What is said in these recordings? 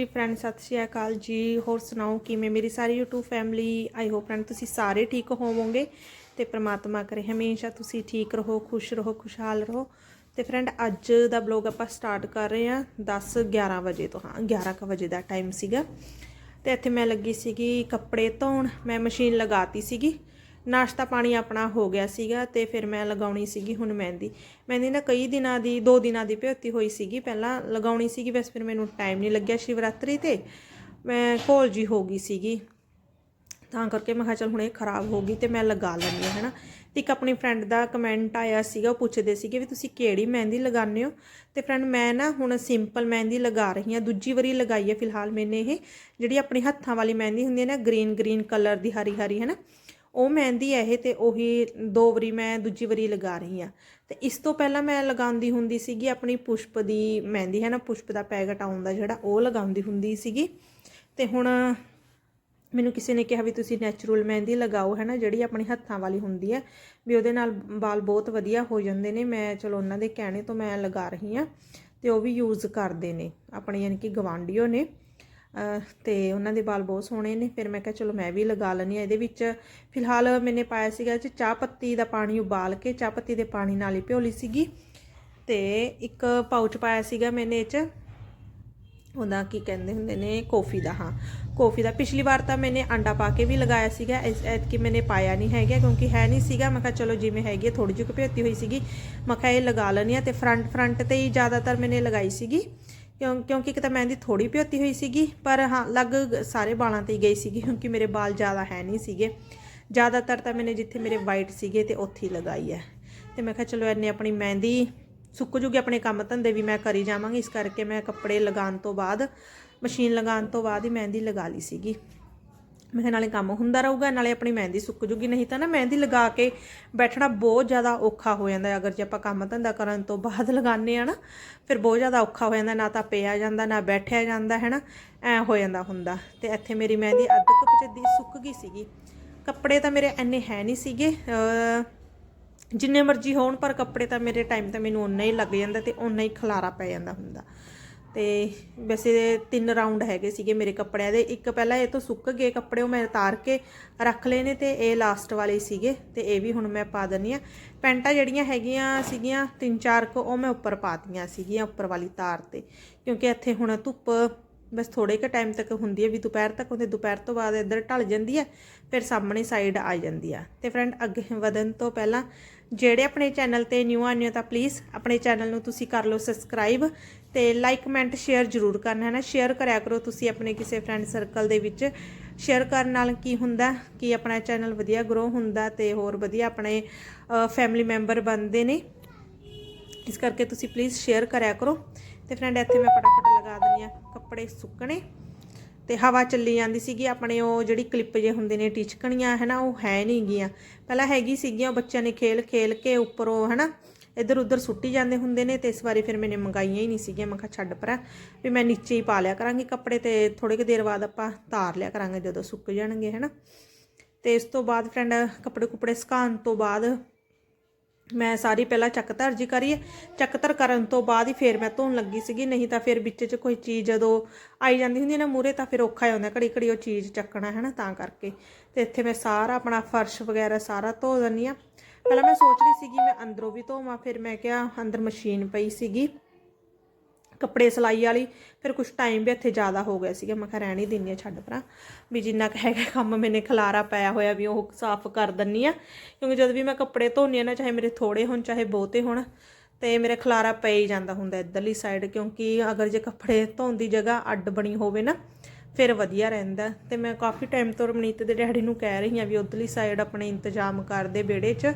ਜੀ ਫਰੈਂਡ ਸਤਿ ਸ਼੍ਰੀ ਅਕਾਲ ਜੀ। ਹੋਰ ਸੁਣਾਓ, ਕਿਵੇਂ? ਮੇਰੀ ਸਾਰੀ YouTube family I hope friend ਤੁਸੀਂ ਸਾਰੇ ਠੀਕ ਹੋਵੋਗੇ ਤੇ ਪ੍ਰਮਾਤਮਾ ਕਰੇ। ਹਮੇਸ਼ਾ ਤੁਸੀਂ ਠੀਕ ਰਹੋ, ਖੁਸ਼ ਰਹੋ, ਖੁਸ਼ਹਾਲ ਰਹੋ। ਤੇ ਫਰੈਂਡ ਅੱਜ ਦਾ ਬਲੌਗ ਆਪਾਂ ਸਟਾਰਟ ਕਰ ਰਹੇ ਹਾਂ 10 11 ਵਜੇ ਤੋਂ। ਹਾਂ 11 ਕੁ ਵਜੇ ਦਾ ਟਾਈਮ ਸੀਗਾ। ਤੇ ਇੱਥੇ ਮੈਂ ਲੱਗੀ ਸੀਗੀ ਕੱਪੜੇ ਧੋਣ। ਮੈਂ ਮਸ਼ੀਨ ਲਗਾਤੀ ਸੀਗੀ। ਨਾਸ਼ਤਾ ਪਾਣੀ ਆਪਣਾ ਹੋ ਗਿਆ ਸੀਗਾ ਤੇ ਫਿਰ ਮੈਂ ਲਗਾਉਣੀ ਸੀਗੀ ਹੁਣ ਮਹਿੰਦੀ। ਮਹਿੰਦੀ ਨਾ ਕਈ ਦਿਨਾਂ ਦੀ, ਦੋ ਦਿਨਾਂ ਦੀ ਭਿਓਤੀ ਹੋਈ ਸੀਗੀ। ਪਹਿਲਾਂ ਲਗਾਉਣੀ ਸੀਗੀ ਬਸ ਫਿਰ ਮੈਨੂੰ ਟਾਈਮ ਨਹੀਂ ਲੱਗਿਆ ਸ਼ਿਵਰਾਤਰੀ ਤੇ। ਮੈਂ ਘੋਲ ਜੀ ਹੋ ਗਈ ਸੀਗੀ। ਤਾਂ ਕਰਕੇ ਮੈਂ ਕਿਹਾ ਚਲ ਹੁਣ ਇਹ ਖਰਾਬ ਹੋ ਗਈ ਤੇ ਮੈਂ ਲਗਾ ਲੈਂਦੀ ਹਾਂ, ਹੈਨਾ। ਤੇ ਇੱਕ ਆਪਣੀ ਫਰੈਂਡ ਦਾ ਕਮੈਂਟ ਆਇਆ ਸੀਗਾ, ਉਹ ਪੁੱਛਦੇ ਸੀਗੇ ਵੀ ਤੁਸੀਂ ਕਿਹੜੀ ਮਹਿੰਦੀ ਲਗਾਉਂਦੇ ਹੋ? ਤੇ ਫਰੈਂਡ ਮੈਂ ਨਾ ਹੁਣ ਸਿੰਪਲ ਮਹਿੰਦੀ ਲਗਾ ਰਹੀ ਹਾਂ, ਦੂਜੀ ਵਾਰੀ ਲਗਾਈ ਹੈ ਫਿਲਹਾਲ ਮੈਨੇ ਇਹ। ਜਿਹੜੀ ਆਪਣੀ ਹੱਥਾਂ ਵਾਲੀ ਮਹਿੰਦੀ ਹੁੰਦੀ ਹੈ ਨਾ ਗ੍ਰੀਨ ਗ੍ਰੀਨ ਕਲਰ ਦੀ ਹਰੀ ਹਰੀ ਹੈਨਾ। ਉਹ ਮਹਿੰਦੀ ਹੈ ਇਹ ਤੇ ਉਹੀ ਦੋ ਵਾਰੀ ਮੈਂ ਦੂਜੀ ਵਾਰੀ ਲਗਾ ਰਹੀ ਹਾਂ। ਤੇ ਇਸ ਤੋਂ ਪਹਿਲਾਂ ਮੈਂ ਲਗਾਉਂਦੀ ਹੁੰਦੀ ਸੀਗੀ ਆਪਣੀ ਪੁਸ਼ਪ ਦੀ ਮਹਿੰਦੀ, ਹੈ ਨਾ, ਪੁਸ਼ਪ ਦਾ ਪੈਕਟ ਆਉਂਦਾ ਜਿਹੜਾ ਉਹ ਲਗਾਉਂਦੀ ਹੁੰਦੀ ਸੀਗੀ। ਤੇ ਹੁਣ ਮੈਨੂੰ ਕਿਸੇ ਨੇ ਕਿਹਾ ਵੀ ਤੁਸੀਂ ਨੈਚੁਰਲ ਮਹਿੰਦੀ ਲਗਾਓ, ਹੈ ਨਾ, ਜਿਹੜੀ ਆਪਣੇ ਹੱਥਾਂ ਵਾਲੀ ਹੁੰਦੀ ਹੈ ਵੀ ਉਹਦੇ ਨਾਲ ਵਾਲ ਬਹੁਤ ਵਧੀਆ ਹੋ ਜਾਂਦੇ ਨੇ। ਮੈਂ, ਚਲੋ, ਉਹਨਾਂ ਦੇ ਕਹਿਣੇ ਤੋਂ ਮੈਂ ਲਗਾ ਰਹੀ ਹਾਂ ਤੇ ਉਹ ਵੀ ਯੂਜ਼ ਕਰਦੇ ਨੇ, ਆਪਣੇ ਯਾਨੀ ਕਿ ਗਵਾਂਡੀਓ ਨੇ। ਤੇ ਉਹਨਾਂ ਦੇ ਵਾਲ ਬਹੁਤ ਸੋਹਣੇ ਨੇ। ਫਿਰ ਮੈਂ ਕਿਹਾ ਚਲੋ ਮੈਂ ਵੀ ਲਗਾ ਲੈਣੀ ਆ ਇਹਦੇ ਵਿੱਚ। ਫਿਲਹਾਲ ਮੈਨੇ ਪਾਇਆ ਸੀਗਾ ਚ ਚਾਹ ਪੱਤੀ ਦਾ ਪਾਣੀ ਉਬਾਲ ਕੇ ਚਾਹ ਪੱਤੀ ਦੇ ਪਾਣੀ ਨਾਲ ਹੀ ਭਿਓ ਲਈ ਸੀਗੀ। ਤੇ ਇੱਕ ਪਾਊਚ ਪਾਇਆ ਸੀਗਾ ਮੈਨੇ ਇਹ ਚ। ਉਹਦਾ ਕੀ ਕਹਿੰਦੇ ਹੁੰਦੇ ਨੇ ਕੌਫੀ ਦਾ ਹਾਂ। ਕੌਫੀ ਦਾ ਪਿਛਲੀ ਵਾਰ ਤਾਂ ਮੈਨੇ ਅੰਡਾ ਪਾ ਕੇ ਵੀ ਲਗਾਇਆ ਸੀਗਾ। ਇਸ ਐਤਕੀ ਮੈਨੇ ਪਾਇਆ ਨਹੀਂ ਹੈਗਾ ਕਿਉਂਕਿ ਹੈ ਨਹੀਂ ਸੀਗਾ। ਮੈਂ ਕਿਹਾ ਚਲੋ ਜਿਵੇਂ ਹੈਗੀ ਹੈ, ਥੋੜੀ ਜਿਹੀ ਭੇਤੀ ਹੋਈ ਸੀਗੀ। ਮੈਂ ਕਿਹਾ ਇਹ ਲਗਾ ਲੈਣੀ ਆ ਤੇ ਫਰੰਟ ਫਰੰਟ ਤੇ ਹੀ ਜ਼ਿਆਦਾਤਰ ਮੈਨੇ ਲਗਾਈ ਸੀਗੀ। ਕਿਉਂ ਕਿਉਂਕਿ ਇੱਕ ਤਾਂ ਮਹਿੰਦੀ ਥੋੜੀ ਭੇਤੀ ਹੋਈ ਸੀਗੀ, ਪਰ ਹਾਂ ਲੱਗ ਸਾਰੇ ਬਾਲਾਂ ਤੇ ਹੀ ਗਈ ਸੀਗੀ, ਕਿਉਂਕਿ ਮੇਰੇ ਬਾਲ ਜ਼ਿਆਦਾ ਹੈ ਨਹੀਂ ਸੀਗੇ। ਜ਼ਿਆਦਾਤਰ ਤਾਂ ਮੈਨੇ ਜਿੱਥੇ ਮੇਰੇ ਵਾਈਟ ਸੀਗੇ ਤੇ ਉੱਥੇ ਹੀ ਲਗਾਈ ਹੈ। ਤੇ ਮੈਂ ਕਿਹਾ ਚਲੋ ਐਨੇ ਆਪਣੀ ਮਹਿੰਦੀ ਸੁੱਕ ਜੂਗੀ ਆਪਣੇ ਕੰਮ ਧੰਦੇ ਵੀ ਮੈਂ ਕਰੀ ਜਾਵਾਂਗੀ, ਇਸ ਕਰਕੇ ਮੈਂ ਕੱਪੜੇ ਲਗਾਉਣ ਤੋਂ ਬਾਅਦ, ਮਸ਼ੀਨ ਲਗਾਉਣ ਤੋਂ ਬਾਅਦ ਹੀ ਮਹਿੰਦੀ ਲਗਾ ਲਈ ਸੀਗੀ। ਮੈਂ ਕਿਹਾ ਨਾਲੇ ਕੰਮ ਹੁੰਦਾ ਰਹੂਗਾ, ਨਾਲੇ ਆਪਣੀ ਮਹਿੰਦੀ ਸੁੱਕ ਜੂਗੀ, ਨਹੀਂ ਤਾਂ ਨਾ ਮਹਿੰਦੀ ਲਗਾ ਕੇ ਬੈਠਣਾ ਬਹੁਤ ਜ਼ਿਆਦਾ ਔਖਾ ਹੋ ਜਾਂਦਾ ਅਗਰ ਜੇ ਆਪਾਂ ਕੰਮ ਧੰਦਾ ਕਰਨ ਤੋਂ ਬਾਅਦ ਲਗਾਉਂਦੇ ਆ ਨਾ, ਫਿਰ ਬਹੁਤ ਜ਼ਿਆਦਾ ਔਖਾ ਹੋ ਜਾਂਦਾ, ਨਾ ਤਾਂ ਪਿਆ ਜਾਂਦਾ, ਨਾ ਬੈਠਿਆ ਜਾਂਦਾ, ਹੈ ਨਾ? ਐ ਹੋ ਜਾਂਦਾ ਹੁੰਦਾ। ਤੇ ਇੱਥੇ ਮੇਰੀ ਮਹਿੰਦੀ ਅੱਧ ਕੁ ਪਚੱਦੀ ਸੁੱਕ ਗਈ ਸੀਗੀ। ਕੱਪੜੇ ਤਾਂ ਮੇਰੇ ਐਨੇ ਹੈ ਨਹੀਂ ਸੀਗੇ। ਜਿੰਨੇ ਮਰਜ਼ੀ ਹੋਣ, ਪਰ ਕੱਪੜੇ ਤਾਂ ਮੇਰੇ ਟਾਈਮ ਤਾਂ ਮੈਨੂੰ ਓਨਾ ਹੀ ਲੱਗ ਜਾਂਦਾ ਤੇ ਉਨਾ ਹੀ ਖਲਾਰਾ ਪੈ ਜਾਂਦਾ ਹੁੰਦਾ। ਤੇ ਵੈਸੇ ਤਿੰਨ ਰਾਉਂਡ ਹੈਗੇ ਸੀਗੇ ਮੇਰੇ ਕੱਪੜਿਆਂ ਦੇ। ਇੱਕ ਪਹਿਲਾਂ ਇਹ ਤੋਂ ਸੁੱਕ ਗਏ ਕੱਪੜੇ ਉਹ ਮੈਂ ਉਤਾਰ ਕੇ ਰੱਖ ਲਏ ਨੇ ਤੇ ਇਹ ਲਾਸਟ ਵਾਲੇ ਸੀਗੇ ਤੇ ਇਹ ਵੀ ਹੁਣ ਮੈਂ ਪਾ ਦਨੀ ਆ। ਪੈਂਟਾਂ ਜਿਹੜੀਆਂ ਹੈਗੀਆਂ ਸੀਗੀਆਂ ਤਿੰਨ ਚਾਰ ਕੁ ਉਹ ਮੈਂ ਉੱਪਰ ਪਾਤੀਆਂ ਸੀਗੀਆਂ ਉੱਪਰ ਵਾਲੀ ਤਾਰ ਤੇ। ਕਿਉਂਕਿ ਇੱਥੇ ਹੁਣ ਧੁੱਪ ਬਸ ਥੋੜੇ ਕੁ ਟਾਈਮ ਤੱਕ ਹੁੰਦੀ ਹੈ ਵੀ ਦੁਪਹਿਰ ਤੱਕ ਹੁੰਦੇ ਦੁਪਹਿਰ ਤੋਂ ਬਾਅਦ ਇੱਧਰ ਢਲ ਜਾਂਦੀ ਹੈ, ਫਿਰ ਸਾਹਮਣੇ ਸਾਈਡ ਆ ਜਾਂਦੀ ਆ। ਤੇ ਫਰੈਂਡ ਅੱਗੇ ਵਧਣ ਤੋਂ ਪਹਿਲਾਂ ਜਿਹੜੇ ਆਪਣੇ ਚੈਨਲ ਤੇ ਨਿਊ ਆਨੇ ਹੋ ਤਾਂ ਪਲੀਜ਼ ਆਪਣੇ ਚੈਨਲ ਨੂੰ ਤੁਸੀਂ ਕਰ ਲਓ ਸਬਸਕ੍ਰਾਈਬ ਤੇ ਲਾਈਕ ਕਮੈਂਟ ਸ਼ੇਅਰ ਜ਼ਰੂਰ ਕਰਨਾ, ਹੈ ਨਾ? ਸ਼ੇਅਰ ਕਰਿਆ ਕਰੋ ਤੁਸੀਂ ਆਪਣੇ ਕਿਸੇ ਫਰੈਂਡ ਸਰਕਲ ਦੇ ਵਿੱਚ। ਸ਼ੇਅਰ ਕਰਨ ਨਾਲ ਕੀ ਹੁੰਦਾ? ਕਿ ਆਪਣਾ ਚੈਨਲ ਵਧੀਆ ਗਰੋ ਹੁੰਦਾ ਤੇ ਹੋਰ ਵਧੀਆ ਆਪਣੇ ਫੈਮਿਲੀ ਮੈਂਬਰ ਬਣਦੇ ਨੇ? ਇਸ ਕਰਕੇ ਤੁਸੀਂ ਪਲੀਜ਼ ਸ਼ੇਅਰ ਕਰਿਆ ਕਰੋ। ਤੇ ਫਰੈਂਡ ਇੱਥੇ ਮੈਂ ਫਟਾਫਟ ਲਗਾ ਦਿੰਦੀ ਆ ਕੱਪੜੇ ਸੁੱਕਣੇ ਤੇ ਹਵਾ ਚੱਲੀ ਜਾਂਦੀ ਸੀਗੀ, ਆਪਣੇ ਉਹ ਜਿਹੜੀ ਕਲਿੱਪ ਜੇ ਹੁੰਦੇ ਨੇ ਟਿਚਕਣੀਆਂ ਹੈ ਨਾ ਉਹ ਹੈ ਨਹੀਂ ਗੀਆਂ। ਪਹਿਲਾਂ ਹੈਗੀ ਸੀਗੀਆਂ, ਉਹ ਬੱਚਿਆਂ ਨੇ ਖੇਲ ਖੇਲ ਕੇ ਉੱਪਰੋਂ ਹੈ ਨਾ ਇੱਧਰ ਉੱਧਰ ਸੁੱਟੀ ਜਾਂਦੇ ਹੁੰਦੇ ਨੇ ਤੇ ਇਸ ਵਾਰੀ ਫਿਰ ਮੈਨੇ ਮੰਗਾਈਆਂ ਹੀ ਨਹੀਂ ਸੀਗੀਆਂ। ਮੈਂ ਕਿਹਾ, ਛੱਡ ਪਰਾਂ ਵੀ ਮੈਂ ਨੀਚੇ ਹੀ ਪਾ ਲਿਆ ਕਰਾਂਗੀ ਕੱਪੜੇ ਤੇ ਥੋੜੇ ਕੁ ਦੇਰ ਬਾਅਦ ਆਪਾਂ ਤਾਰ ਲਿਆ ਕਰਾਂਗੇ ਜਦੋਂ ਸੁੱਕ ਜਾਣਗੇ ਹੈ ਨਾ ਤੇ ਇਸ ਤੋਂ ਬਾਅਦ ਫਰੈਂਡ ਕੱਪੜੇ ਕੁਪੜੇ ਸੁਕਾਉਣ ਤੋਂ ਬਾਅਦ ਮੈਂ ਸਾਰੀ ਪਹਿਲਾਂ ਚੱਕ ਧਰਜੀ ਕਰੀਏ ਚੱਕ ਧਰ ਕਰਨ ਤੋਂ ਬਾਅਦ ਹੀ ਫੇਰ ਮੈਂ ਧੋਣ ਲੱਗੀ ਸੀਗੀ, ਨਹੀਂ ਤਾਂ ਫਿਰ ਵਿੱਚ 'ਚ ਕੋਈ ਚੀਜ਼ ਜਦੋਂ ਆਈ ਜਾਂਦੀ ਹੁੰਦੀ ਨਾ ਮੂਰੇ ਤਾਂ ਫਿਰ ਔਖਾ ਹੀ ਹੁੰਦਾ ਘੜੀ ਘੜੀ ਉਹ ਚੀਜ਼ ਚੱਕਣਾ, ਹੈ ਨਾ, ਤਾਂ ਕਰਕੇ। ਤੇ ਇੱਥੇ ਮੈਂ ਸਾਰਾ ਆਪਣਾ ਫਰਸ਼ ਵਗੈਰਾ ਸਾਰਾ ਧੋ ਦਿੰਦੀ ਆ ਪਹਿਲਾਂ ਮੈਂ ਸੋਚ ਰਹੀ ਸੀਗੀ ਮੈਂ ਅੰਦਰੋਂ ਵੀ ਧੋਵਾਂ, ਫਿਰ ਮੈਂ ਕਿਹਾ ਅੰਦਰ ਮਸ਼ੀਨ ਪਈ ਸੀਗੀ। ਕੱਪੜੇ ਸਿਲਾਈ ਵਾਲੀ, ਫਿਰ ਕੁਝ ਟਾਈਮ ਵੀ ਇੱਥੇ ਜ਼ਿਆਦਾ ਹੋ ਗਿਆ ਸੀਗਾ। ਮੈਂ ਕਿਹਾ, ਰਹਿਣ ਹੀ ਦਿੰਨੀ ਆ, ਛੱਡ ਪਰਾਂ ਵੀ ਜਿੰਨਾ ਕੁ ਹੈਗਾ ਕੰਮ ਮੈਨੇ ਖਲਾਰਾ ਪਾਇਆ ਹੋਇਆ ਵੀ ਉਹ ਸਾਫ਼ ਕਰ ਦਿੰਨੀ ਆ। ਕਿਉਂਕਿ ਜਦ ਵੀ ਮੈਂ ਕੱਪੜੇ ਧੋਨੀ ਆ ਨਾ, ਚਾਹੇ ਮੇਰੇ ਥੋੜੇ ਹੋਣ, ਚਾਹੇ ਬਹੁਤੇ ਹੋਣ, ਤੇ ਮੇਰੇ ਖਲਾਰਾ ਪੈ ਹੀ ਜਾਂਦਾ ਹੁੰਦਾ ਇੱਧਰਲੀ ਸਾਈਡ ਕਿਉਂਕਿ ਅਗਰ ਜੇ ਕੱਪੜੇ ਧੋਣ ਦੀ ਜਗ੍ਹਾ ਅੱਡ ਬਣੀ ਹੋਵੇ ਨਾ, ਫਿਰ ਵਧੀਆ ਰਹਿੰਦਾ। ਤੇ ਮੈਂ ਕਾਫੀ ਟਾਈਮ ਤੋਂ ਰਮਨੀਤ ਦੇ ਡੈਡੀ ਨੂੰ ਕਹਿ ਰਹੀ ਹਾਂ ਵੀ ਉਧਰਲੀ ਸਾਈਡ ਆਪਣੇ ਇੰਤਜ਼ਾਮ ਕਰਦੇ ਵਿਹੜੇ 'ਚ।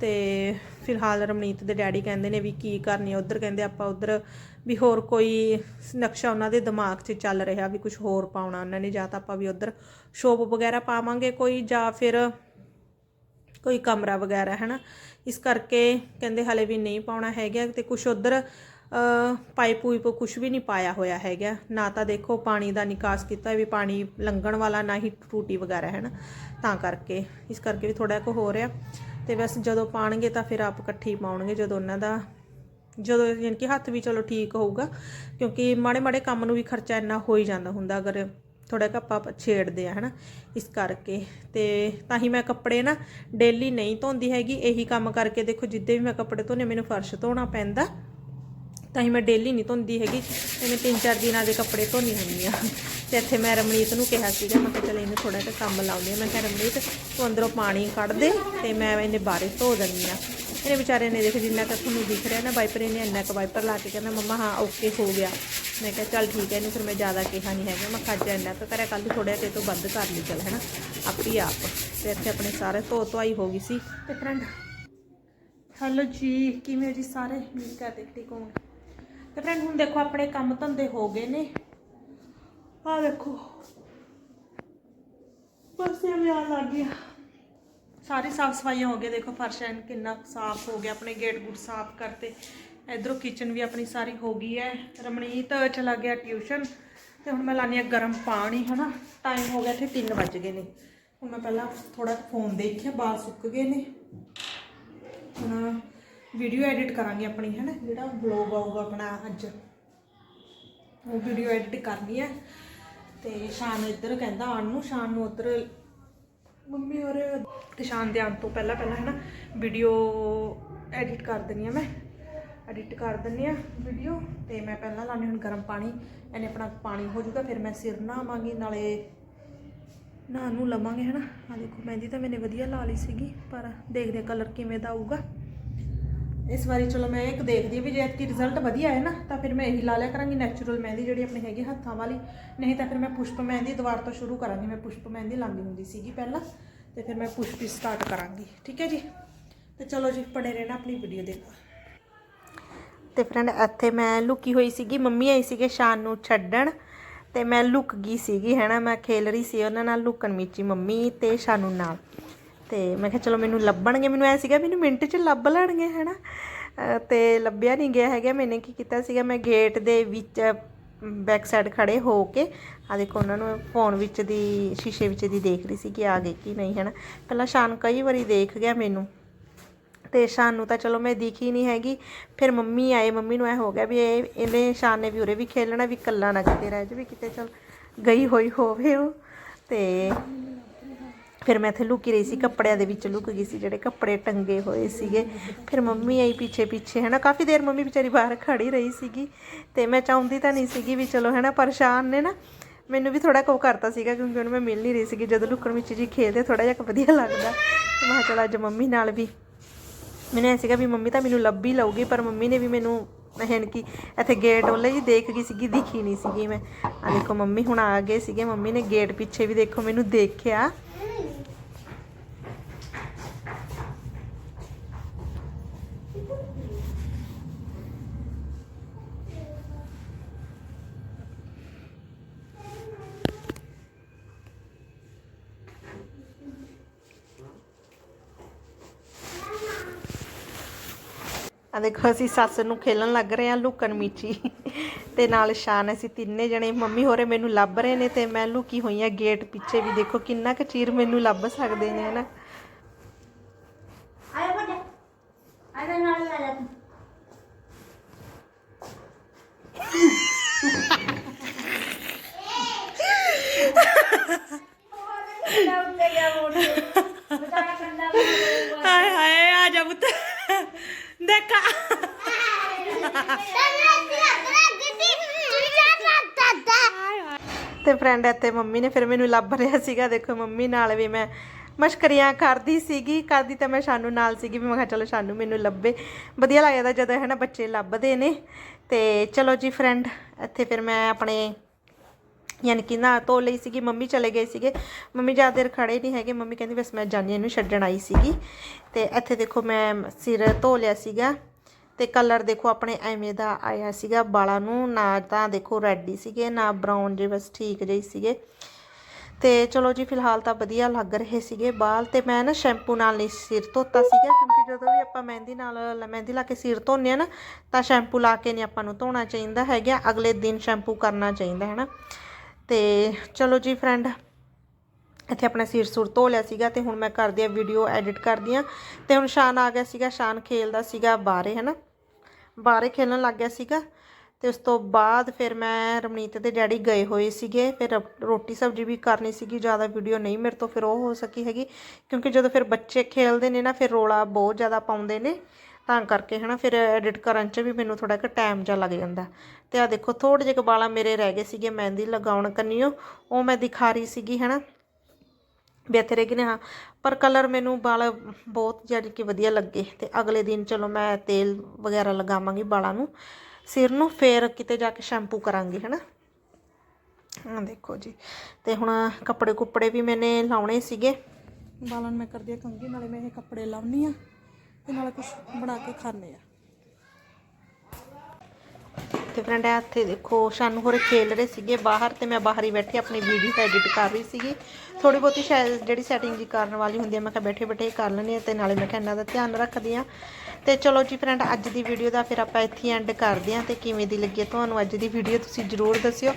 ਤੇ ਫਿਲਹਾਲ ਰਮਨੀਤ ਦੇ ਡੈਡੀ ਕਹਿੰਦੇ ਨੇ ਵੀ ਕੀ ਕਰਨੀ ਆ, ਉਧਰ ਕਹਿੰਦੇ ਆਪਾਂ ਉਧਰ ਵੀ ਹੋਰ ਕੋਈ ਨਕਸ਼ਾ ਉਹਨਾਂ ਦੇ ਦਿਮਾਗ 'ਚ ਚੱਲ ਰਿਹਾ ਵੀ ਕੁਝ ਹੋਰ ਪਾਉਣਾ ਉਹਨਾਂ ਨੇ, ਜਾਂ ਤਾਂ ਆਪਾਂ ਵੀ ਉਧਰ ਸ਼ੋਪ ਵਗੈਰਾ ਪਾਵਾਂਗੇ ਕੋਈ, ਜਾਂ ਫਿਰ ਕੋਈ ਕਮਰਾ ਵਗੈਰਾ ਹੈ ਨਾ ਇਸ ਕਰਕੇ ਕਹਿੰਦੇ ਹਲੇ ਵੀ ਨਹੀਂ ਪਾਉਣਾ ਹੈਗਾ ਤੇ ਕੁਝ ਉਧਰ ਪਾਈਪ ਪੂਈਪ ਕੁਝ ਵੀ ਨਹੀਂ ਪਾਇਆ ਹੋਇਆ ਹੈਗਾ। ਨਾ ਤਾਂ ਦੇਖੋ ਪਾਣੀ ਦਾ ਨਿਕਾਸ ਕੀਤਾ ਵੀ ਪਾਣੀ ਲੰਘਣ ਵਾਲਾ, ਨਾ ਹੀ ਟੂਟੀ ਵਗੈਰਾ ਹੈ ਨਾ ਤਾਂ ਕਰਕੇ, ਇਸ ਕਰਕੇ ਵੀ ਥੋੜਾ ਕੁ ਹੋ ਰਿਹਾ। ਤੇ ਬਸ ਜਦੋਂ ਪਾਣਗੇ ਤਾਂ ਫਿਰ ਆਪ ਇਕੱਠੀ ਪਾਉਣਗੇ, ਜਦੋਂ ਉਹਨਾਂ ਦਾ, ਜਦੋਂ ਯਾਨੀ ਕਿ ਹੱਥ ਵੀ ਚਲੋ ਠੀਕ ਹੋਊਗਾ, ਕਿਉਂਕਿ ਮਾੜੇ ਮਾੜੇ ਕੰਮ ਨੂੰ ਵੀ ਖਰਚਾ ਇੰਨਾ ਹੋ ਹੀ ਜਾਂਦਾ ਹੁੰਦਾ, ਅਗਰ ਥੋੜਾ ਜਿਹਾ ਆਪਾਂ ਛੇੜਦੇ ਆ, ਹਨਾ, ਇਸ ਕਰਕੇ। ਤੇ ਤਾਂ ਹੀ ਮੈਂ ਕੱਪੜੇ ਨਾ ਡੇਲੀ ਨਹੀਂ ਧੋਂਦੀ ਹੈਗੀ, ਇਹੀ ਕੰਮ ਕਰਕੇ ਦੇਖੋ ਜਿੱਦੇ ਵੀ ਮੈਂ ਕੱਪੜੇ ਧੋਨੇ ਮੈਨੂੰ ਫਰਸ਼ ਧੋਣਾ ਪੈਂਦਾ। ਤਾਂ ਹੀ ਮੈਂ ਡੇਲੀ ਨਹੀਂ ਧੋਂਦੀ ਹੈਗੀ। ਤੇ ਮੈਂ ਤਿੰਨ ਚਾਰ ਦਿਨਾਂ ਦੇ ਕੱਪੜੇ ਧੋਣੀ ਹੁੰਦੀ ਆ ਤੇ ਇੱਥੇ ਮੈਂ ਰਮਣੀਤ ਨੂੰ ਕਿਹਾ ਸੀਗਾ, ਮੈਂ ਕਿਹਾ ਚਲ ਇਹਨੂੰ ਥੋੜਾ ਜਿਹਾ ਕੰਮ ਲਾਉਂਦੀ ਆ ਮੈਂ ਕਿਹਾ ਰਮਣੀਤ ਤੂੰ ਅੰਦਰੋਂ ਪਾਣੀ ਕੱਢ ਦੇ ਤੇ ਮੈਂ ਇਹਨੇ ਬਾਹਰੇ ਧੋ ਦਿੰਦੀ ਆ ਇਹਨੇ ਵਿਚਾਰੇ ਨੇ ਦੇਖ ਜਿੰਨਾ ਕੁ ਤੁਹਾਨੂੰ ਦਿਖ ਰਿਹਾ ਨਾ ਵਾਈਪਰ, ਇਹਨੇ ਇੰਨਾ ਕੁ ਵਾਈਪਰ ਲਾ ਕੇ ਕਹਿੰਦਾ ਮੰਮਾ, ਹਾਂ ਓਕੇ ਹੋ ਗਿਆ। ਮੈਂ ਕਿਹਾ, ਚੱਲ ਠੀਕ ਹੈ, ਇਹਨੂੰ ਫਿਰ ਮੈਂ ਜ਼ਿਆਦਾ ਕਿਹਾ ਨਹੀਂ ਹੈਗਾ। ਮੈਂ ਖੱਜ ਇੰਨਾ ਕੁ ਕਰਿਆ ਕੱਲ ਥੋੜਾ ਜਿਹਾ ਤੋਂ ਵੱਧ ਕਰ ਲਈ, ਚੱਲ, ਹੈਨਾ? ਆਪੀ ਆਪ। ਤੇ ਇੱਥੇ ਆਪਣੇ ਸਾਰੇ ਧੋ ਧੁਆਈ ਹੋ ਗਈ ਸੀ। ਤੇ ਫਰੈਂਡ, ਹੈਲੋ ਜੀ, ਕਿਵੇਂ ਜੀ ਸਾਰੇ? ਉਮੀਦ ਕਰਦੇ ਠੀਕ ਹੋਵੋਗੇ? ਤੇ ਫਰੈਂਡ ਹੁਣ ਦੇਖੋ ਆਪਣੇ ਕੰਮ ਧੰਦੇ ਹੋ ਗਏ ਨੇ। ਆ ਦੇਖੋ ਬਸ ਇਹ ਆ ਲੱਗ ਗਿਆ। ਸਾਰੀ ਸਾਫ਼ ਸਫਾਈਆਂ ਹੋ ਗਏ ਦੇਖੋ ਫਰਸ਼ ਐਨ ਕਿੰਨਾ ਸਾਫ਼ ਹੋ ਗਿਆ। ਆਪਣੇ ਗੇਟ ਗੁੱਟ ਸਾਫ਼ ਕਰਤੇ। ਇਧਰੋਂ ਕਿਚਨ ਵੀ ਆਪਣੀ ਸਾਰੀ ਹੋ ਗਈ ਹੈ ਰਮਣੀਤ ਚਲਾ ਗਿਆ ਟਿਊਸ਼ਨ। ਤੇ ਹੁਣ ਮੈਂ ਲਾਣੀ ਆ ਗਰਮ ਪਾਣੀ, ਹਨਾ? ਟਾਈਮ ਹੋ ਗਿਆ ਇੱਥੇ 3 ਵੱਜ ਗਏ ਨੇ। ਹੁਣ ਮੈਂ ਪਹਿਲਾਂ ਥੋੜਾ ਫੋਨ ਦੇਖਿਆ। ਬਾਲ ਸੁੱਕ ਗਏ ਨੇ। ਹੁਣ ਵੀਡੀਓ ਐਡਿਟ ਕਰਾਂਗੇ ਆਪਣੀ ਹੈ ਨਾ ਜਿਹੜਾ ਵਲੌਗ ਆਊਗਾ ਆਪਣਾ ਅੱਜ। ਉਹ ਵੀਡੀਓ ਐਡਿਟ ਕਰਨੀ ਹੈ ਤੇ ਸ਼ਾਨ ਇੱਧਰ ਕਹਿੰਦਾ, ਆਉਣ ਨੂੰ ਸ਼ਾਮ ਨੂੰ ਉੱਧਰ। ਮੰਮੀ ਹੋਰ ਤੇ ਸ਼ਾਨ ਦੇ ਆਉਣ ਤੋਂ ਪਹਿਲਾਂ ਪਹਿਲਾਂ ਹੈ ਨਾ ਵੀਡੀਓ ਐਡਿਟ ਕਰ ਦਿੰਨੀ ਆ ਮੈਂ। ਐਡਿਟ ਕਰ ਦਿੰਨੀ ਆ ਵੀਡੀਓ ਤੇ ਮੈਂ ਪਹਿਲਾਂ ਲਾਣੀ ਹੁਣ ਗਰਮ ਪਾਣੀ। ਇਹਨੇ ਆਪਣਾ ਪਾਣੀ ਹੋ ਜਾਊਗਾ, ਫਿਰ ਮੈਂ ਸਿਰ ਨਹਾਵਾਂਗੀ, ਨਾਲੇ ਨਹਾ ਨੂੰ ਲਵਾਂਗੇ, ਹਨਾ। ਆ ਦੇਖੋ, ਮਹਿੰਦੀ ਤਾਂ ਮੈਨੇ ਵਧੀਆ ਲਾ ਲਈ ਸੀਗੀ, ਪਰ ਦੇਖਦੇ ਕਲਰ ਕਿਵੇਂ ਦਾ ਆਊਗਾ। ਇਸ ਵਾਰੀ ਚਲੋ ਮੈਂ ਇੱਕ ਦੇਖਦੀ ਹਾਂ ਵੀ ਜੇ ਐਤਕੀ ਰਿਜ਼ਲਟ ਵਧੀਆ ਹੈ ਨਾ, ਤਾਂ ਫਿਰ ਮੈਂ ਇਹੀ ਲਾ ਲਿਆ ਕਰਾਂਗੀ ਨੈਚੁਰਲ ਮਹਿੰਦੀ ਜਿਹੜੀ ਆਪਣੀ ਹੈਗੀ ਹੱਥਾਂ ਵਾਲੀ। ਨਹੀਂ ਤਾਂ ਫਿਰ ਮੈਂ ਪੁਸ਼ਪ ਮਹਿੰਦੀ ਦੁਬਾਰ ਤੋਂ ਸ਼ੁਰੂ ਕਰਾਂਗੀ, ਮੈਂ ਪੁਸ਼ਪ ਮਹਿੰਦੀ ਲਾਉਂਦੀ ਹੁੰਦੀ ਸੀਗੀ ਪਹਿਲਾਂ, ਤੇ ਫਿਰ ਮੈਂ ਪੁਸ਼ਪ ਹੀ ਸਟਾਰਟ ਕਰਾਂਗੀ। ਠੀਕ ਹੈ ਜੀ? ਤੇ ਚਲੋ ਜੀ, ਪੜੇ ਰਹਿਣਾ ਆਪਣੀ ਵੀਡੀਓ ਦੇਖੋ ਤੇ ਫਰੈਂਡ ਇੱਥੇ ਮੈਂ ਲੁਕੀ ਹੋਈ ਸੀਗੀ, ਮੰਮੀ ਆਈ ਸੀਗੇ ਸ਼ਾਨ ਨੂੰ ਛੱਡਣ, ਤੇ ਮੈਂ ਲੁਕ ਗਈ ਸੀਗੀ, ਹੈਨਾ, ਮੈਂ ਖੇਲ ਰਹੀ ਸੀ, ਉਹਨਾਂ ਨਾਲ ਲੁਕਣ ਮਿੱਚੀ ਮੰਮੀ ਤੇ ਸ਼ਾਨੂ ਨਾਲ। ਤੇ ਮੈਂ ਕਿਹਾ ਚਲੋ ਮੈਨੂੰ ਲੱਭਣਗੇ, ਮੈਨੂੰ ਐ ਸੀਗਾ ਮੈਨੂੰ ਮਿੰਟ 'ਚ ਲੱਭ ਲੈਣਗੇ, ਹੈਨਾ? ਅਹ ਤੇ ਲੱਭਿਆ ਨਹੀਂ ਗਿਆ ਹੈਗਾ, ਮੈਨੇ ਕੀ ਕੀਤਾ ਸੀਗਾ, ਮੈਂ ਗੇਟ ਦੇ ਵਿੱਚ ਬੈਕ ਸਾਈਡ ਖੜੇ ਹੋ ਕੇ ਆ ਦੇਖੋ ਉਹਨਾਂ ਨੂੰ ਫੋਨ ਵਿੱਚ ਦੀ, ਸ਼ੀਸ਼ੇ ਵਿੱਚ ਦੀ ਦੇਖ ਰਹੀ ਸੀ ਕਿ ਆ ਗਏ ਕਿ ਨਹੀਂ, ਹੈਨਾ? ਪਹਿਲਾਂ ਸ਼ਾਨ ਕਈ ਵਾਰੀ ਦੇਖ ਗਿਆ ਮੈਨੂੰ। ਤੇ ਸ਼ਾਨ ਨੂੰ ਤਾਂ ਚਲੋ ਮੈਂ ਦਿਖੀ ਨਹੀਂ ਹੈਗੀ, ਫਿਰ ਮੰਮੀ ਆਏ, ਮੰਮੀ ਨੂੰ ਐ ਹੋ ਗਿਆ ਵੀ ਇਹ, ਇਹਨੇ ਸ਼ਾਨ ਨੇ ਵੀ ਉਰੇ ਵੀ ਖੇਲਣਾ, ਵੀ ਇਕੱਲਾ ਨਾ ਕਿਤੇ ਰਹਿ ਜਾਵੇ, ਕਿਤੇ ਚਲ ਗਈ ਹੋਈ ਹੋਵੇ ਉਹ। ਤੇ ਫਿਰ ਮੈਂ ਇੱਥੇ ਲੁਕੀ ਰਹੀ ਸੀ, ਕੱਪੜਿਆਂ ਦੇ ਵਿੱਚ ਲੁਕ ਗਈ ਸੀ, ਜਿਹੜੇ ਕੱਪੜੇ ਟੰਗੇ ਹੋਏ ਸੀਗੇ। ਫਿਰ ਮੰਮੀ ਆਈ ਪਿੱਛੇ ਪਿੱਛੇ ਹੈ ਨਾ ਕਾਫੀ ਦੇਰ ਮੰਮੀ ਵਿਚਾਰੀ ਬਾਹਰ ਖੜੀ ਰਹੀ ਸੀਗੀ ਤੇ ਮੈਂ ਚਾਹੁੰਦੀ ਤਾਂ ਨਹੀਂ ਸੀਗੀ ਵੀ ਚਲੋ ਹੈ ਨਾ ਪਰੇਸ਼ਾਨ ਨੇ ਨਾ, ਮੈਨੂੰ ਵੀ ਥੋੜਾ ਕੋ ਕਰਤਾ ਸੀਗਾ ਕਿਉਂਕਿ ਉਹਨੂੰ ਮੈਂ ਮਿਲ ਨਹੀਂ ਰਹੀ ਸੀਗੀ। ਜਦੋਂ ਲੁਕਣ ਵਿੱਚ ਜੀ ਖੇਲਦੇ ਥੋੜਾ ਜਿਹਾ ਵਧੀਆ ਲੱਗਦਾ। ਤੇ ਮੈਂ ਚਲ ਅੱਜ ਮੰਮੀ ਨਾਲ ਵੀ। ਮੈਨੂੰ ਐ ਸੀਗਾ ਵੀ ਮੰਮੀ ਤਾਂ ਮੈਨੂੰ ਲੱਭ ਹੀ ਲਊਗੀ, ਪਰ ਮੰਮੀ ਨੇ ਵੀ ਮੈਨੂੰ ਹੈਨ ਕਿ ਇੱਥੇ ਗੇਟ ਉਹਲੇ ਜੀ ਦੇਖ ਗਈ ਸੀਗੀ, ਦਿਖੀ ਨਹੀਂ ਸੀਗੀ ਮੈਂ। ਆ ਦੇਖੋ, ਮੰਮੀ ਹੁਣ ਆ ਗਏ ਸੀਗੇ। ਮੰਮੀ ਨੇ ਗੇਟ ਪਿੱਛੇ ਵੀ ਦੇਖੋ, ਮੈਨੂੰ ਦੇਖਿਆ। ਆ ਦੇਖੋ ਅਸੀਂ ਸੱਸ ਨੂੰ ਖੇਲਣ ਲੱਗ ਰਹੇ ਆ ਲੁਕਣ ਮੀਚੀ। ਤੇ ਨਾਲ ਸ਼ਾਨ ਅਸੀਂ ਤਿੰਨੇ ਜਣੇ ਮੰਮੀ ਹੋਰੇ ਮੈਨੂੰ ਲੱਭ ਰਹੇ ਨੇ ਤੇ ਮੈਂ ਲੁਕੀ ਹੋਈ ਆ ਗੇਟ ਪਿੱਛੇ ਵੀ। ਦੇਖੋ ਕਿੰਨਾ ਕੁ ਚੀਰ ਮੈਨੂੰ ਲੱਭ ਸਕਦੇ ਨੇ ਹਨਾ? ਆਇਆ ਬੱਡਾ ਆਇਆ ਨਾਲ ਆ ਜਾ ਤੂੰ। ਉੱਤੇ ਗਿਆ ਮੋੜ ਬਤਾਇਆ ਕੰਡਾ ਹਾਏ ਹਾਏ ਆ ਜਾ ਪੁੱਤ ਦੇਖਾ ਤੇ ਫਰੈਂਡ ਇੱਥੇ ਮੰਮੀ ਨੇ ਫਿਰ ਮੈਨੂੰ ਲੱਭ ਰਿਹਾ ਸੀਗਾ। ਦੇਖੋ ਮੰਮੀ ਨਾਲ ਵੀ ਮੈਂ ਮਸ਼ਕਰੀਆਂ ਕਰਦੀ ਸੀਗੀ, ਕਰਦੀ ਤਾਂ ਮੈਂ ਸ਼ਾਨੂ ਨਾਲ ਸੀਗੀ ਵੀ ਮੈਂ ਕਿਹਾ ਚਲੋ ਸ਼ਾਨੂ ਮੈਨੂੰ ਲੱਭੇ। ਵਧੀਆ ਲੱਗਦਾ ਜਦੋਂ ਹੈ ਨਾ ਬੱਚੇ ਲੱਭਦੇ ਨੇ। ਤੇ ਚਲੋ ਜੀ ਫਰੈਂਡ ਇੱਥੇ ਫਿਰ ਮੈਂ ਆਪਣੇ ਯਾਨੀ ਕਿ ਨਾ ਧੋ ਲਈ ਸੀਗੀ, ਮੰਮੀ ਚਲੇ ਗਏ ਸੀਗੇ। ਮੰਮੀ ਜ਼ਿਆਦਾ ਦੇਰ ਖੜੇ ਨਹੀਂ ਹੈਗੇ। ਮੰਮੀ ਕਹਿੰਦੀ, ਬਸ ਮੈਂ ਜਾਨੀ ਇਹਨੂੰ ਛੱਡਣ ਆਈ ਸੀਗੀ। ਤੇ ਇੱਥੇ ਦੇਖੋ ਮੈਂ ਸਿਰ ਧੋ ਲਿਆ ਸੀਗਾ ਤੇ ਕਲਰ ਦੇਖੋ ਆਪਣੇ ਐਵੇਂ ਦਾ ਆਇਆ ਸੀਗਾ। ਬਾਲਾਂ ਨੂੰ ਨਾ ਤਾਂ ਦੇਖੋ ਰੈੱਡ ਹੀ ਸੀਗੇ, ਨਾ ਬਰਾਊਨ ਜੇ ਬਸ ਠੀਕ ਜਿਹੇ ਸੀਗੇ। ਤੇ ਚਲੋ ਜੀ, ਫਿਲਹਾਲ ਤਾਂ ਵਧੀਆ ਲੱਗ ਰਹੇ ਸੀਗੇ ਬਾਲ ਤੇ ਮੈਂ ਨਾ ਸ਼ੈਂਪੂ ਨਾਲ ਨਹੀਂ ਸਿਰ ਧੋਤਾ ਸੀਗਾ, ਕਿਉਂਕਿ ਜਦੋਂ ਵੀ ਆਪਾਂ ਮਹਿੰਦੀ ਨਾਲ ਮਹਿੰਦੀ ਲਾ ਕੇ ਸਿਰ ਧੋਨੇ ਆ ਨਾ, ਤਾਂ ਸ਼ੈਂਪੂ ਲਾ ਕੇ ਨਹੀਂ ਆਪਾਂ ਨੂੰ ਧੋਣਾ ਚਾਹੀਦਾ ਹੈਗਾ। ਅਗਲੇ ਦਿਨ ਸ਼ੈਂਪੂ ਕਰਨਾ ਚਾਹੀਦਾ ਹੈ ਨਾ ਤੇ ਚਲੋ ਜੀ ਫਰੈਂਡ ਇੱਥੇ ਆਪਣਾ ਸਿਰ ਸੁਰ ਧੋ ਲਿਆ ਸੀਗਾ ਤੇ ਹੁਣ ਮੈਂ ਕਰਦੀ ਆ ਵੀਡੀਓ ਐਡਿਟ ਕਰਦੀ ਆ ਤੇ ਹੁਣ ਸ਼ਾਨ ਆ ਗਿਆ ਸੀਗਾ, ਸ਼ਾਨ ਖੇਲਦਾ ਸੀਗਾ ਬਾਹਰੇ, ਹਨਾ? ਬਾਹਰੇ ਖੇਲਣ ਲੱਗ ਗਿਆ ਸੀਗਾ ਤੇ ਉਸ ਤੋਂ ਬਾਅਦ ਫਿਰ ਮੈਂ ਰਮਨੀਤ ਦੇ ਡੈਡੀ ਗਏ ਹੋਏ ਸੀਗੇ। ਫਿਰ ਰੋਟੀ ਸਬਜ਼ੀ ਵੀ ਕਰਨੀ ਸੀਗੀ, ਜ਼ਿਆਦਾ ਵੀਡੀਓ ਨਹੀਂ ਮੇਰੇ ਤੋਂ ਫਿਰ ਉਹ ਹੋ ਸਕੀ ਹੈਗੀ। ਕਿਉਂਕਿ ਜਦੋਂ ਫਿਰ ਬੱਚੇ ਖੇਲਦੇ ਨੇ ਨਾ, ਫਿਰ ਰੋਲਾ ਬਹੁਤ ਜ਼ਿਆਦਾ ਪਾਉਂਦੇ ਨੇ। ਤਾਂ ਕਰਕੇ ਹਨਾ, ਫਿਰ ਐਡਿਟ ਕਰਨ 'ਚ ਵੀ ਮੈਨੂੰ ਥੋੜਾ ਕੁ ਟਾਈਮ ਜਿਹਾ ਲੱਗ ਜਾਂਦਾ। ਤੇ ਆ ਦੇਖੋ ਥੋੜੇ ਜਿਹੇ ਕੁ ਮੇਰੇ ਰਹਿ ਗਏ ਸੀਗੇ, ਮਹਿੰਦੀ ਲਗਾਉਣ ਕੰਨੀਓ, ਉਹ ਮੈਂ ਦਿਖਾ ਰਹੀ ਸੀਗੀ ਹਨਾ। ਵੀ ਇੱਥੇ ਰਹਿ ਗਏ ਨੇ, ਹਾਂ। ਪਰ ਕਲਰ ਮੈਨੂੰ ਵਾਲ ਬਹੁਤ ਜਾਨੀ ਕਿ ਵਧੀਆ ਲੱਗੇ। ਤੇ ਅਗਲੇ ਦਿਨ ਚਲੋ ਮੈਂ ਤੇਲ ਵਗੈਰਾ ਲਗਾਵਾਂਗੀ ਵਾਲਾਂ ਨੂੰ, ਸਿਰ ਨੂੰ, ਫੇਰ ਕਿਤੇ ਜਾ ਕੇ ਸ਼ੈਂਪੂ ਕਰਾਂਗੀ ਹਨਾ। ਹਾਂ ਦੇਖੋ ਜੀ। ਤੇ ਹੁਣ ਕੱਪੜੇ ਕੁੱਪੜੇ ਵੀ ਮੈਨੇ ਲਾਉਣੇ ਸੀਗੇ। ਬਾਲਾਂ ਨੂੰ ਮੈਂ ਕਰਦੀ ਆ ਕੰਗੀ ਨਾਲੇ ਮੈਂ ਇਹ ਕੱਪੜੇ ਲਾਉਣੀ ਆ ਤੇ ਨਾਲੇ ਕੁਝ ਬਣਾ ਕੇ ਖਾਂਦੇ ਆ। ਤੇ ਫਰੈਂਡ ਇੱਥੇ ਦੇਖੋ, ਸ਼ਾਨੂ ਹੋਰ ਖੇਲ ਰਹੇ ਸੀਗੇ ਬਾਹਰ ਤੇ ਮੈਂ ਬਾਹਰ ਹੀ ਬੈਠੀ ਆਪਣੀ ਵੀਡੀਓ ਐਡਿਟ ਕਰ ਰਹੀ ਸੀਗੀ। ਥੋੜੀ ਬਹੁਤੀ ਸ਼ਾਇਦ ਜਿਹੜੀ ਸੈਟਿੰਗ ਜੀ ਕਰਨ ਵਾਲੀ ਹੁੰਦੀ ਹੈ ਮੈਂ ਕਿਹਾ ਬੈਠੇ ਬੈਠੇ ਕਰ ਲੈਣੀ ਹੈ ਤੇ ਨਾਲੇ ਮੈਂ ਕਿਹਾ ਇਹਨਾਂ ਦਾ ਧਿਆਨ ਰੱਖਦੀ ਆ। ਤੇ ਚਲੋ ਜੀ ਫਰੈਂਡ ਅੱਜ ਦੀ ਵੀਡੀਓ ਦਾ ਫਿਰ ਆਪਾਂ ਇੱਥੇ ਐਂਡ ਕਰਦੇ ਹਾਂ ਤੇ ਕਿਵੇਂ ਦੀ ਲੱਗੀ ਹੈ ਤੁਹਾਨੂੰ ਅੱਜ ਦੀ ਵੀਡੀਓ ਤੁਸੀਂ ਜਰੂਰ ਦੱਸਿਓ।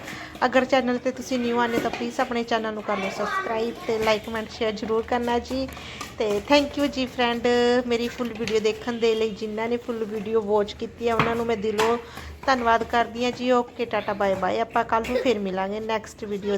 ਅਗਰ ਚੈਨਲ ਤੇ ਤੁਸੀਂ ਨਿਊ ਆਨੇ ਤਾਂ ਪਲੀਜ਼ ਆਪਣੇ ਚੈਨਲ ਨੂੰ ਕਰ ਲਓ ਸਬਸਕ੍ਰਾਈਬ ਤੇ ਲਾਈਕ ਕਮੈਂਟ ਸ਼ੇਅਰ ਜਰੂਰ ਕਰਨਾ ਜੀ। ਤੇ ਥੈਂਕ ਯੂ ਜੀ ਫਰੈਂਡ ਮੇਰੀ ਫੁੱਲ ਵੀਡੀਓ ਦੇਖਣ ਦੇ ਲਈ ਜਿਨ੍ਹਾਂ ਨੇ ਫੁੱਲ ਵੀਡੀਓ ਵਾਚ ਕੀਤੀ ਹੈ ਉਹਨਾਂ ਨੂੰ ਮੈਂ ਦਿਲੋਂ ਧੰਨਵਾਦ ਕਰਦੀ ਹਾਂ ਜੀ। ਓਕੇ, ਟਾਟਾ ਬਾਏ ਬਾਏ ਆਪਾਂ ਕੱਲ ਨੂੰ ਫਿਰ ਮਿਲਾਂਗੇ ਨੈਕਸਟ ਵੀਡੀਓ